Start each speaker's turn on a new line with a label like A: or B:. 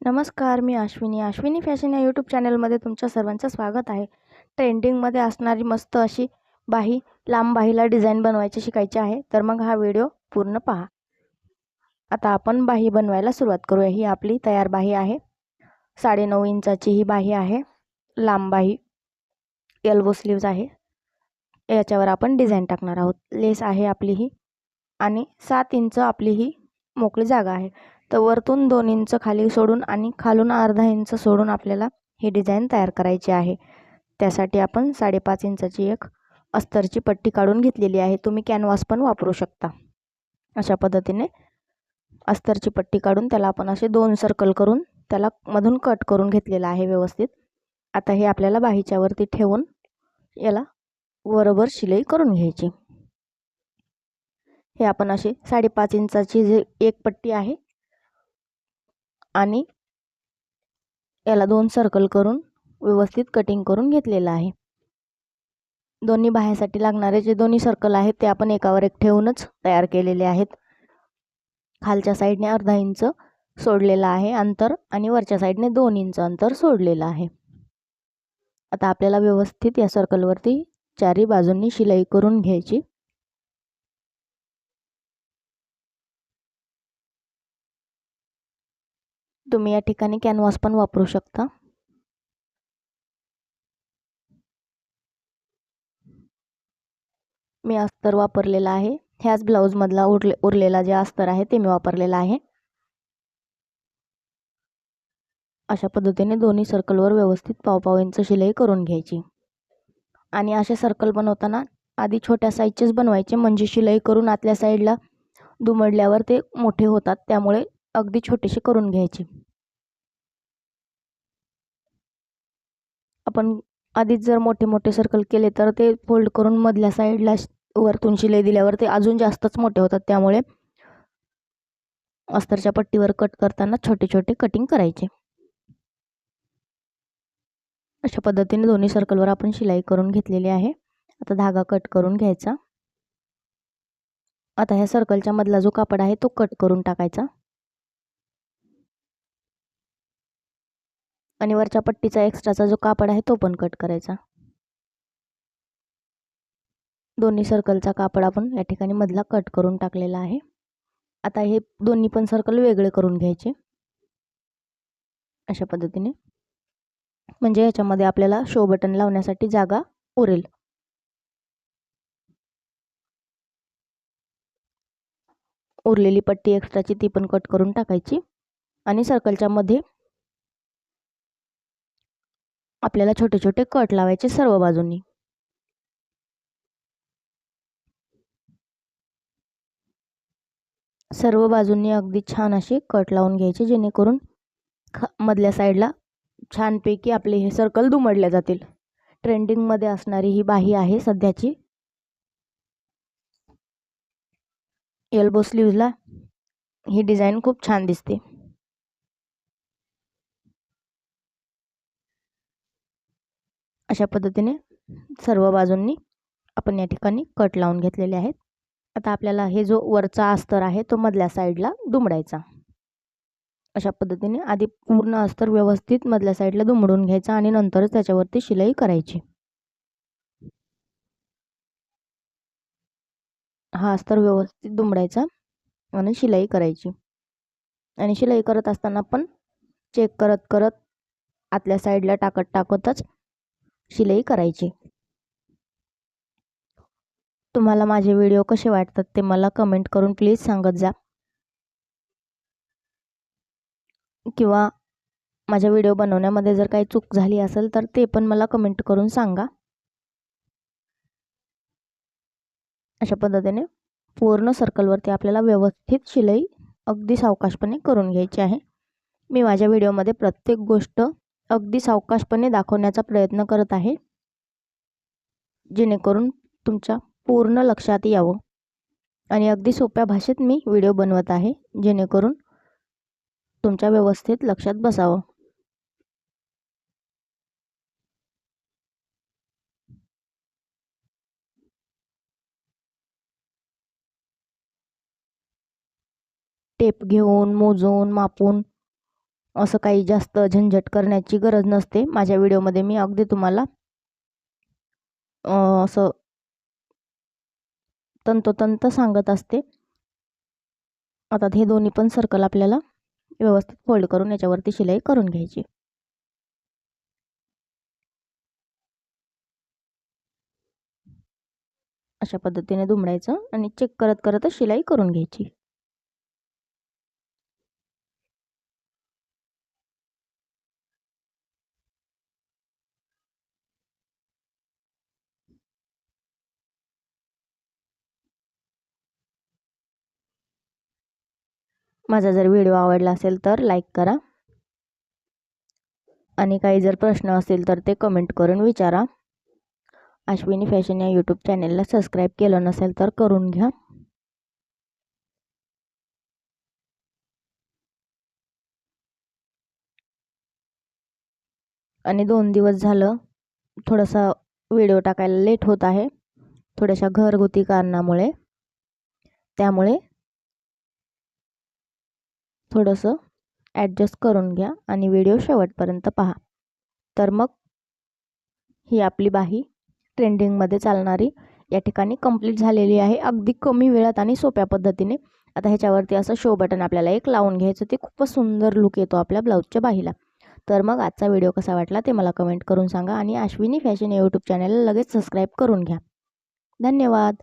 A: नमस्कार मी अश्विनी. अश्विनी फॅशन या यूट्यूब चॅनलमध्ये तुमच्या सर्वांचं स्वागत आहे. ट्रेंडिंगमध्ये असणारी मस्त अशी बाही लांब बाहीला डिझाईन बनवायची शिकायची आहे. तर मग हा व्हिडिओ पूर्ण पहा. आता आपण बाही बनवायला सुरुवात करूया. ही आपली तयार बाही आहे. साडेनऊ इंचाची ही बाही आहे. लांब बाही एल्बो स्लीव्ज आहे. याच्यावर आपण डिझाईन टाकणार आहोत. लेस आहे आपली ही आणि सात इंच आपली ही मोकळी जागा आहे. तर वरतून दोन इंच खाली सोडून आणि खालून अर्धा इंच सोडून आपल्याला ही डिझाईन तयार करायची आहे. त्यासाठी आपण साडेपाच इंचाची एक अस्तरची पट्टी काढून घेतलेली आहे. तुम्ही कॅनव्हास पण वापरू शकता. अशा पद्धतीने अस्तरची पट्टी काढून त्याला आपण असे दोन सर्कल करून त्याला मधून कट करून घेतलेलं आहे व्यवस्थित. आता हे आपल्याला बाहीच्यावरती ठेवून याला बरोबर शिलाई करून घ्यायची. हे आपण असे साडेपाच इंचाची जे एक पट्टी आहे आणि याला दोन सर्कल करून व्यवस्थित कटिंग करून घेतलेलं आहे. दोन्ही बाह्यासाठी लागणारे जे दोन्ही सर्कल आहेत ते आपण एकावर एक ठेवूनच तयार केलेले आहेत. खालच्या साईडने अर्धा इंच सोडलेलं आहे अंतर आणि वरच्या साईडने दोन इंच अंतर सोडलेलं आहे. आता आपल्याला व्यवस्थित या सर्कलवरती चारी बाजूंनी शिलाई करून घ्यायची. तुम्ही या ठिकाणी कॅनव्हास पण वापरू शकता. मी अस्तर वापरलेला आहे. ह्याच ब्लाऊजमधला उरले उरलेला जे अस्तर आहे ते मी वापरलेला आहे. अशा पद्धतीने दोन्ही सर्कलवर व्यवस्थित पाव इंच शिलाई करून घ्यायची. आणि असे सर्कल बनवताना आधी छोट्या साईजचेच बनवायचे म्हणजे शिलाई करून आतल्या साईडला दुमडल्यावर ते मोठे होतात. त्यामुळे अगदी छोटेसे करून घ्यायचे. आपण आधीच जर मोठे मोठे सर्कल केले तर ते फोल्ड करून मधल्या साईडला वरतून शिलाई दिल्यावर ते अजून जास्तच मोठे होतात. त्यामुळे अस्तरच्या पट्टीवर कट करताना छोटे छोटे कटिंग करायचे. अशा पद्धतीने दोन्ही सर्कलवर आपण शिलाई करून घेतलेली आहे. आता धागा कट करून घ्यायचा. आता ह्या सर्कलच्या मधला जो कापड आहे तो कट करून टाकायचा. आणि वरच्या पट्टीचा एक्स्ट्राचा जो कापड आहे तो पण कट करायचा. दोन्ही सर्कलचा कापड आपण या ठिकाणी मधला कट करून टाकलेला आहे. आता हे दोन्ही पण सर्कल वेगळे करून घ्यायचे. अशा पद्धतीने. म्हणजे याच्यामध्ये आपल्याला शो बटन लावण्यासाठी जागा उरेल उरलेली पट्टी एक्स्ट्राची ती पण कट करून टाकायची. आणि सर्कलच्या मध्ये आपल्याला छोटे छोटे कट लावायचे सर्व बाजूंनी. सर्व बाजूंनी अगदी छान असे कट लावून घ्यायचे जेणेकरून ख मधल्या साईडला छानपैकी आपले हे सर्कल दुमडले जातील. ट्रेंडिंगमध्ये असणारी ही बाही आहे सध्याची. एल्बो स्लीवला ही डिझाईन खूप छान दिसते. अशा पद्धतीने सर्व बाजूंनी आपण या ठिकाणी कट लावून घेतलेले आहेत. आता आपल्याला हे जो वरचा अस्तर आहे तो मधल्या साईडला दुमडायचा. अशा पद्धतीने आधी पूर्ण अस्तर व्यवस्थित मधल्या साईडला दुमडून घ्यायचा आणि नंतरच त्याच्यावरती शिलाई करायची. हा अस्तर व्यवस्थित दुमडायचा आणि शिलाई करायची. आणि शिलाई करत असताना पण चेक करत करत आतल्या साईडला टाकत टाकतच शिलाई करायची. तुम्हाला माझे व्हिडिओ कसे वाटतात ते मला कमेंट करून प्लीज सांगत जा. किंवा माझ्या व्हिडिओ बनवण्यामध्ये जर काही चूक झाली असेल तर ते पण मला कमेंट करून सांगा. अशा पद्धतीने पूर्ण सर्कलवरती आपल्याला व्यवस्थित शिलाई अगदी सावकाशपणे करून घ्यायची आहे. मी माझ्या व्हिडिओमध्ये प्रत्येक गोष्ट अगदी सावकाशपणे दाखवण्याचा प्रयत्न करत आहे. जेणेकरून तुमच्या पूर्ण लक्षात यावं. आणि अगदी सोप्या भाषेत मी व्हिडिओ बनवत आहे जेणेकरून तुमच्या व्यवस्थित लक्षात बसावं. टेप घेऊन मोजून मापून असं काही जास्त झंझट करण्याची गरज नसते. माझ्या व्हिडिओमध्ये मी अगदी तुम्हाला असं तंतोतंत सांगत असते. आता हे दोन्ही पण सर्कल आपल्याला व्यवस्थित फोल्ड करून याच्यावरती शिलाई करून घ्यायची. अशा पद्धतीने दुमडायचं आणि चेक करत करतच शिलाई करून घ्यायची. माझा जर व्हिडिओ आवडला असेल तर लाईक करा. आणि काही जर प्रश्न असेल तर ते कमेंट करून विचारा. अश्विनी फॅशन या यूट्यूब चॅनेलला सबस्क्राईब केलं नसेल तर करून घ्या. आणि दोन दिवस झालं थोडासा व्हिडिओ टाकायला लेट होत आहे. थोड्याशा घरगुती कारणामुळे. त्यामुळे थोडंसं ॲडजस्ट करून घ्या आणि व्हिडिओ शेवटपर्यंत पहा. तर मग ही आपली बाही ट्रेंडिंगमध्ये चालणारी या ठिकाणी कंप्लीट झालेली आहे. अगदी कमी वेळात आणि सोप्या पद्धतीने. आता ह्याच्यावरती असं शो बटन आपल्याला एक लावून घ्यायचं. ते खूपच सुंदर लुक येतो आपल्या ब्लाऊजच्या बाहीला. तर मग आजचा व्हिडिओ कसा वाटला ते मला कमेंट करून सांगा आणि अश्विनी फॅशन यूट्यूब चॅनलला लगेच सबस्क्राईब करून घ्या. धन्यवाद.